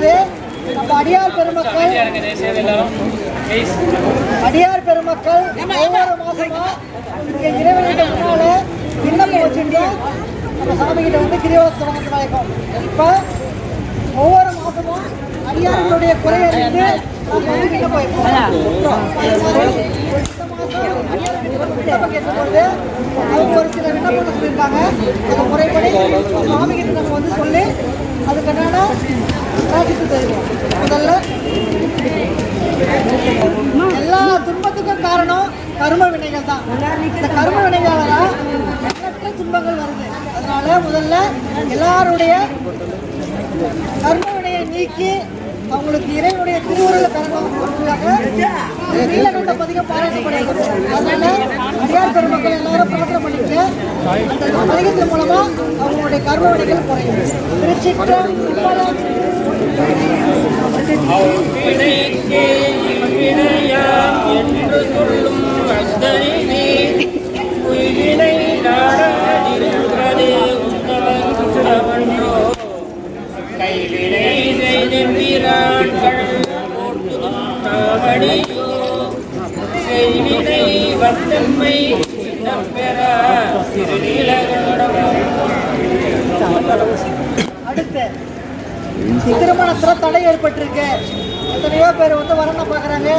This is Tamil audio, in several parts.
அமைதியாக நம்ம அடியார் பெருமக்கள் அடியார் பெருமக்கள் ஒவ்வொரு மாசமா இங்க இறைவனுக்கு முன்னால விண்ணப்பம் வச்சுட்டு நம்ம சாமி கிட்ட வந்து கிரிவலம் தொடங்க இப்போ ஒவ்வொரு மாசமும் அடியார்களுடைய குறையை அறிந்து நம்ம வந்து விண்ணப்பம் வைப்போம். இந்த வந்து விண்ணப்பம் கேட்கும்பொழுது அவங்க ஒரு சில விண்ணப்பங்கள் சொல்லியிருக்காங்க அந்த முறைப்படி சாமி கிட்ட நம்ம வந்து சொல்லி அதுக்கென்னான பிரார்த்தித்து தருவோம் முதல்ல எல்லா துன்பத்துக்கும் காரணம் கரும வினைகள் தான் இந்த கரும வினைகளால தான் எண்ணற்ற துன்பங்கள் வருது. அதனால முதல்ல எல்லாருடைய கர்ம வினையை நீக்கி அவங்களுக்கு இறைவனுடைய திருவுருளை தரணும் பதிகம் பாராட்டப்படுகிறது அதனால அடியார் பெருமக்கள் எல்லாரும் பிரார்த்தனை பண்ணிட்டு அந்த பதிகத்தின் மூலமா அவங்களுடைய கர்ம வினைகள் குறையும் திருச்சிற்றம்பலம் என்று சொல்லும் போட்டுமடியோ செய்வினை வந்தம்மை சின்னப்பெற அடுத்து திருமணத்துல தடை ஏற்பட்டிருக்கு. எத்தனையோ பேர் வந்து வரணும் பார்க்குறாங்க.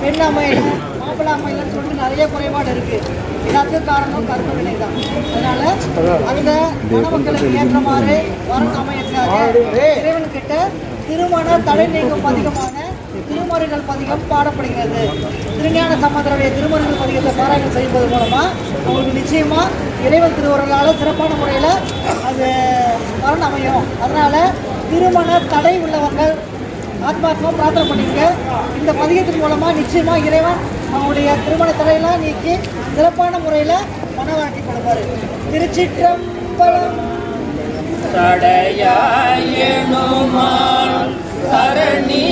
பெண் அமையல மாப்பிள்ளை அமையலன்னு சொல்லிட்டு நிறைய குறைபாடு இருக்கு. எல்லாத்துக்கும் காரணம் கர்ம வினை தான். அதனால அந்த மணமக்களுக்கு ஏற்ற மாதிரி வரன் அமையற்காக இறைவன் கிட்ட திருமண தடை நீங்கும் அதிகமான திருமுறைகள் பதிகம் பாடப்படுகிறது. திருஞான சம்பந்தருடைய திருமுறைகள் பதிகத்தை பாராயணம் செய்வது மூலமாக அவங்களுக்கு நிச்சயமாக இறைவன் திருவுருளால் சிறப்பான முறையில் அது மரணம் அமையும். அதனால் திருமண தடை உள்ளவர்கள் ஆத்மாத்மா பிரார்த்தனை பண்ணிக்க இந்த பதிகத்தின் மூலமாக நிச்சயமாக இறைவன் அவங்களுடைய திருமண தடையெல்லாம் நீக்கி சிறப்பான முறையில் மன வாழ்க்கை திருச்சி திருச்சிற்றம்பலம் சரணி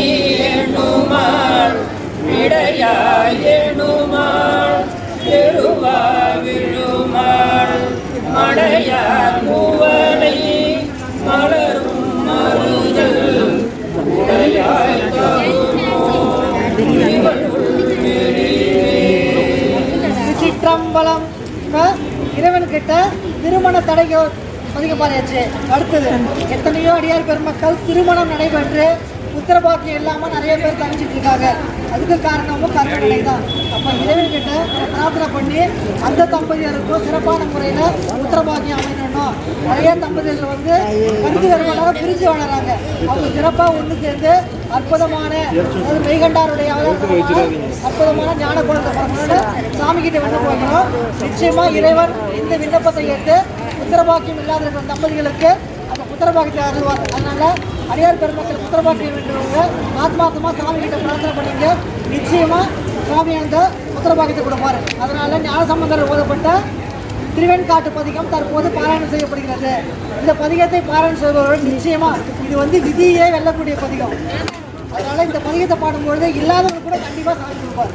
திருச்சிற்றம்பலம் இப்போ இறைவன்கிட்ட திருமண தடைக்கு பதிக அடுத்தது எத்தனையோ அடியார் பெருமக்கள் திருமணம் நடைபெற்று உத்தரபாக்கியம் இல்லாமல் நிறைய பேர் தனிச்சிட்டு இருக்காங்க. அதுக்கு காரணமும் கர்மநிலை தான். இறைவன்கிட்ட பிரார்த்தனை பண்ணி அந்த தம்பதியருக்கும் சிறப்பான முறையில் உத்தரபாகியம் அமையணும் நிறைய தம்பதியர்கள் வந்து கருத்து வேறுபாடாக பிரிஞ்சு வளராங்க அவங்க சிறப்பாக ஒன்று சேர்ந்து அற்புதமான மெய்கண்டாருடைய அற்புதமான ஞான குழந்தை பிறந்தோட சாமி கிட்ட விண்ணப்பம் வைக்கணும். நிச்சயமாக இறைவன் இந்த விண்ணப்பத்தை ஏற்று உத்தரபாக்கியம் இல்லாத இருக்கிற தம்பதிகளுக்கு அந்த உத்தரபாக்கியத்தை அருள்வார். அதனால அடியார் பெருமக்கள் உத்தரபாக்கியம் வேண்டுறவங்க ஆத்மார்த்தமா சாமி கிட்ட பிரார்த்தனை பண்ணிங்க நிச்சயமா சுவாமி அந்த உத்தரபாக்கியத்தை கொடுப்பார். அதனால் ஞானசம்பந்தர் ஓதப்பட்ட திருவெண்காட்டு பதிகம் தற்போது பாராயணம் செய்யப்படுகிறது. இந்த பதிகத்தை பாராயணம் செய்பவர்கள் நிச்சயமா இது வந்து விதியே வெல்லக்கூடிய பதிகம். அதனால இந்த பதிகத்தை பாடும்பொழுது இல்லாதவங்க கூட கண்டிப்பா சாமி கொடுப்பார்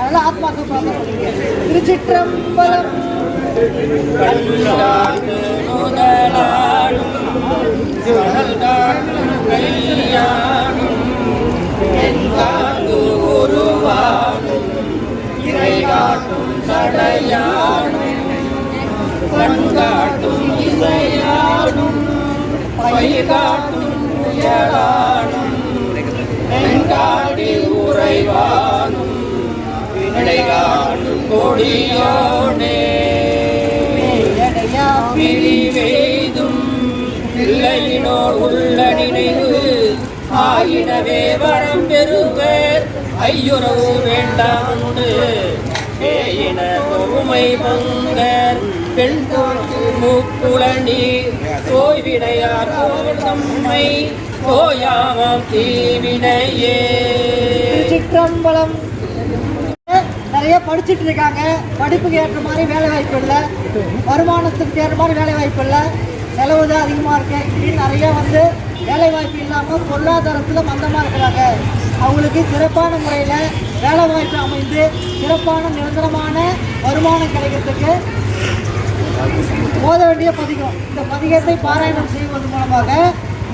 அதனால ஆத்மார்த்தம் பிரார்த்தனை திருச்சிற்றம்பலம். கையாடும் உருவாடும் இறை காட்டும் சடையாடும் கண் காட்டும் இசையாடும் பயிர் காட்டும் புயலாடும் வெண்காட்டில் உறைவானும் விடை காட்டும் கொடியோனே. மேயடையா பிரிவெய்தும் பிள்ளையினோர் உள்ள நினைவு ஆயினவே வரம் பெறுவர் ஐயுறவு வேண்டாம் உமை பேயின பொறுமை பங்கர். பெண் தோற்று மூக்குளனி. தோய்வினையார் போல் தம்மை கோயாமம் தீவினையே. சிற்றம்பலம் நிறைய படிச்சுட்டு இருக்காங்க. படிப்புக்கு ஏற்ற மாதிரி வேலை வாய்ப்பு இல்லை. வருமானத்துக்கு ஏற்ற மாதிரி வேலை வாய்ப்பு இல்லை. செலவு தான் அதிகமாக இருக்கு. இப்படின்னு நிறைய வந்து வேலைவாய்ப்பு இல்லாமல் பொருளாதாரத்தில் மந்தமாக இருக்கிறாங்க. அவங்களுக்கு சிறப்பான முறையில் வேலைவாய்ப்பு அமைந்து சிறப்பான நிரந்தரமான வருமானம் கிடைக்கிறதுக்கு ஓத வேண்டிய பதிகம். இந்த பதிகத்தை பாராயணம் செய்வது மூலமாக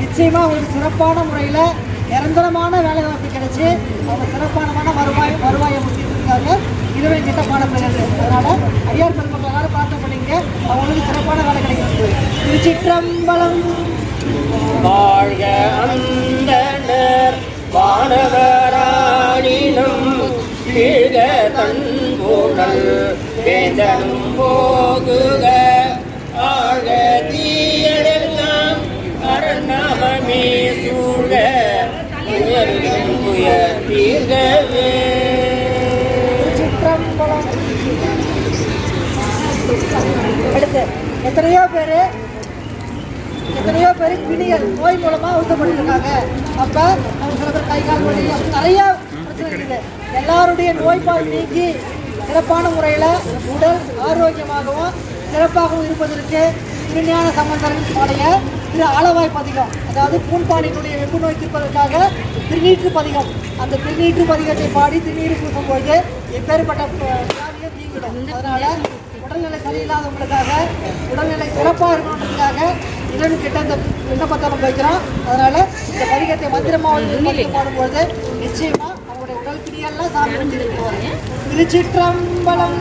நிச்சயமாக அவங்களுக்கு சிறப்பான முறையில் நிரந்தரமான வேலைவாய்ப்பு கிடைச்சி அவங்க சிறப்பானமான வருவாய் வருவாயை முக்கியத்துக்காக இதுவே கிட்ட பாடப்படுகிறது அதனால் அடியார் பெருமக்கள் எல்லாரும் பார்த்து பண்ணிங்க அவங்களுக்கு சிறப்பான வேலை கிடைக்கிறது. திருச்சிற்றம்பலம். வாழ்க அந்தனர் வானவராணினம் தன் தன்போனல் வேந்தனும் போ எத்தனையோ பேர் எத்தனையோ பேர் பிணிகள் நோய் மூலமாக ஊட்டப்பட்டிருக்காங்க. அப்போ அவங்க சில பேர் கை கால் வலி நிறையா நிறைய பிரச்சனை இருக்குது எல்லாருடைய நோய்பால் நீக்கி சிறப்பான முறையில் உடல் ஆரோக்கியமாகவும் சிறப்பாகவும் இருப்பதற்கு திருஞான சம்பந்தரின் பாடைய திரு ஆலவாய் பதிகம் அதாவது பூன்பாடியினுடைய வெப்பு நோய் தீர்ப்பதற்காக திருநீற்று பதிகம். அந்த திருநீற்று பதிகத்தை பாடி திருநீர் பூசும்போது எப்பேற்பட்ட அஹ், வியாதியும் நீங்கிடும் அதனால உடல்நிலை சரியில்லாதவங்களுக்காக உடல்நிலை சிறப்பாக இருக்கணுன்றதுக்காக இறைவன் கிட்ட இந்த விண்ணப்பத்தை நம்ம வைக்கிறோம் அதனால இந்த பதிகத்தை மந்திரமா வந்து பதிகம் பாடும்பொழுது நிச்சயமா அவங்களுடைய உடல் பிடியெல்லாம் சாமி திருச்சிற்றம்பலம்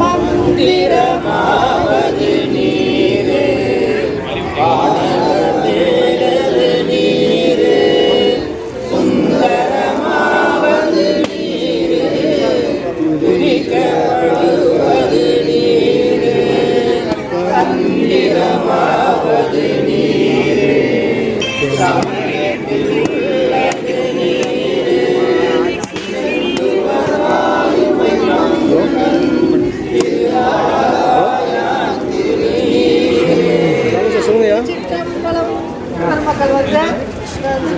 மந்திரமாவது நீரு. திருச்சிற்றம்பலம் பெருமக்கள் வந்து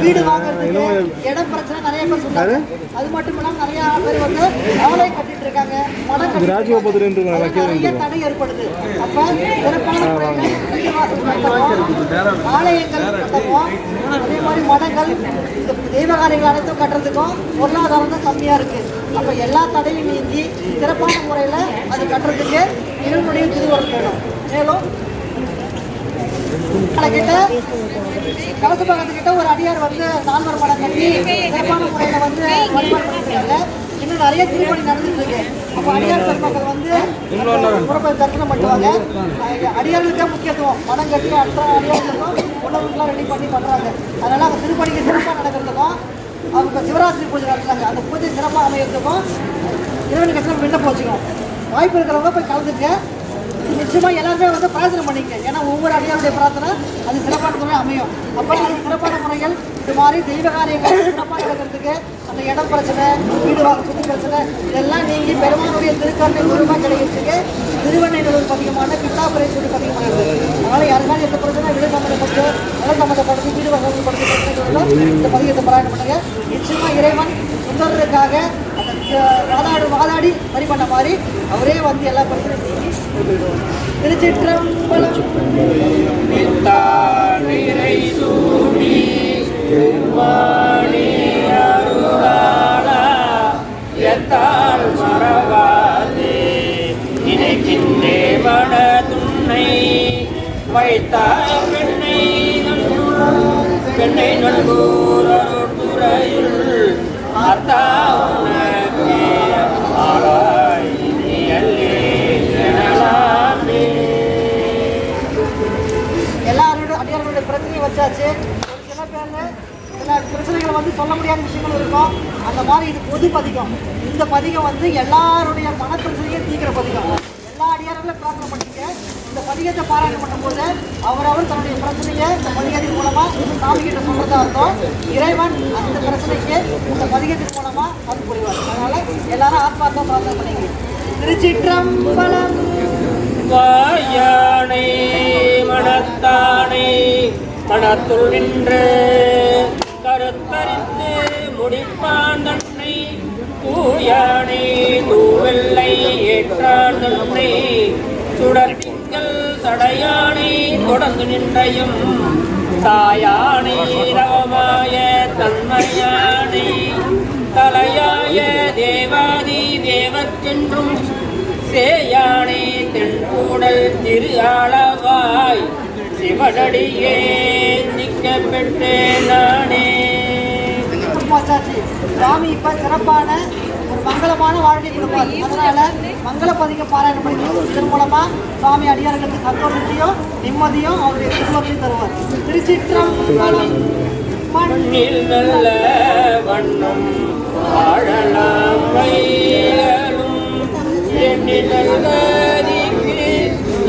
வீடு வாங்குறதுக்கு இடம் பிரச்சனை நிறைய பேர் சொன்னாங்க. அது மட்டும் இல்லாம நிறைய பேர் வந்து ஆலை கட்டிட்டு இருக்காங்க. மடம் கட்டிட்டு நிறைய தடை ஏற்படுது. அப்ப சிறப்பான ஆலயங்கள் கட்டவும் அதே மாதிரி மடங்கள் தெய்வகாரியங்கள் அனைத்தும் கட்டுறதுக்கும் பொருளாதாரம் தான் கம்மியா இருக்கு. அப்ப எல்லா தடையும் நீங்கி சிறப்பான முறையில் அது கட்டுறதுக்கு இறைவனுடைய திருவருள் வேணும். மேலும் கிட்ட கலச பக்கத்துக்கிட்ட ஒரு அடியார் வந்து நால்வர் மடம் கட்டி சிறப்பான முறையில் வந்து வழிபாடு பண்ணிட்டு இன்னும் நிறைய திருப்பணி நடந்துட்டு இருக்கு. அப்போ அடியார் பெருமக்கள் வந்து புறப்பை தரிசனம் பண்ணுவாங்க. அஹ் அடியார்களுக்கு தான் முக்கியத்துவம். மனம் கட்டி அடுத்த அடியார்களுக்கும் உணவுக்கெல்லாம் ரெடி பண்ணி பண்ணுறாங்க அதனால் அவங்க திருப்பணிக்கு சிறப்பாக நடக்கிறதுக்கும் அவங்க சிவராத்திரி பூஜை நடத்துறாங்க. அந்த பூஜை சிறப்பாக அமையறதுக்கும் இறைவனுக்கு எத்தனை விண்ணப்பம் வச்சுக்கணும். வாய்ப்பு இருக்கிறவங்க போய் கலந்துக்க. நிச்சயமா எல்லாருமே வந்து பிரார்த்தனை பண்ணிக்க. ஏன்னா ஒவ்வொரு அடியாருடைய பிரார்த்தனை அது சிறப்பான முறை அமையும். அப்போ அது சிறப்பான முறைகள் இது மாதிரி தெய்வ காரியங்கள் சிறப்பாக நடக்கிறதுக்கு அந்த இடம் பிரச்சனை வீடு வாங்க சொத்து பிரச்சனை இதெல்லாம் நீங்கி பெருமானுடைய திருக்கருணை உருவாக கிடைக்கிறது. வைத்தாய் பெண்ணை நன்பூர் பெண்ணை நண்பூர் அருட்டுறையுள் அத்தா உனக்கே ஆளாய் நீ எனலாமே. எல்லாரோட அடியார்களுடைய பிரச்சனையை வச்சாச்சு. ஒரு சில பேர் சில பிரச்சனைகள் வந்து சொல்ல முடியாத விஷயங்கள் இருக்கும். அந்த மாதிரி இது பொது பதிகம். இந்த பதிகம் வந்து எல்லாருடைய மன பிரச்சனையும் தீக்கிற பதிகம். எல்லா அடியார்களும் பிரார்த்தனை பண்ணிக்க இந்த பதிகத்தை பாராயணம் பண்ணும்போது அவரவர் தன்னுடைய பிரச்சனையை இந்த பதிகத்தின் மூலமா சாமி கிட்ட சொல்றதா இருக்கும் இறைவன் அந்த பிரச்சனைக்கு இந்த பதிகத்தின் மூலமா அது புரிவார். அதனால எல்லாரும் ஆத்மார்த்தம் பிரார்த்தனை பண்ணிக்க திருச்சிற்றம்பலம். வாயானை மனத்தானை மனத்துள் நின்று கருத்தரித்து முடிப்பான் தன்னை. தூயானை தூவெல்லை ஏற்றான் தன்னை. சுடத்திங்கள் படையானை தொடர்ந்து நின்றையும் தாயானை ரவமாய தன்மையானை தலையாய தேவாதி தேவர்க்கென்றும் சேயானை தென்கூடல் திரு அளவாய் சிவனடியே நிற்க பெற்றேன் நானே. வச்சாச்சு சுவாமி இப்ப சிறப்பான மங்களமான வாழ்க்கை கொடுப்பார் அதனால மங்கள பதிக பாராயணம் படிக்கும் இதன் மூலமா சுவாமி அடியார்களுக்கு சந்தோஷத்தையும் நிம்மதியும் அவருடைய திருமணத்தையும் தருவார். திருச்சிற்றம்பலம் மண்ணில் நல்ல வண்ணம் வாழலாம்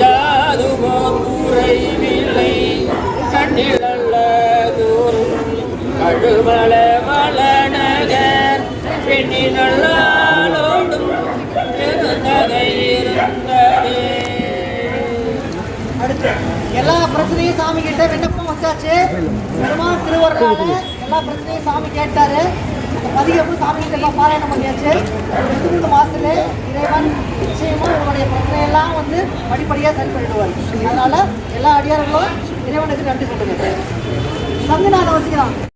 யாதுமோ குறைவில்லை. கண்ணில் நல்ல தூரும் கழுமல மலநகர் பெண்ணில் நல்லாளோடும் எல்லா பிரச்சனையும் சாமி கிட்ட விண்ணப்பம் வச்சாச்சு. பெருமாள் திருவருளால எல்லா பிரச்சனையும் சாமி கேட்டாரு. பதிகப்பு சாமி கிட்ட எல்லாம் பாராயணம் பண்ணியாச்சு. ரெண்டு மூணு மாசத்துல இறைவன் நிச்சயமா உங்களுடைய பிரச்சனையெல்லாம் வந்து படிப்படியா சரி பண்ணிடுவார். அதனால எல்லா அடியார்களும் இறைவனுக்கு நன்றி சொல்லுங்க. சந்தினால வசிக்கலாம் அவசியம்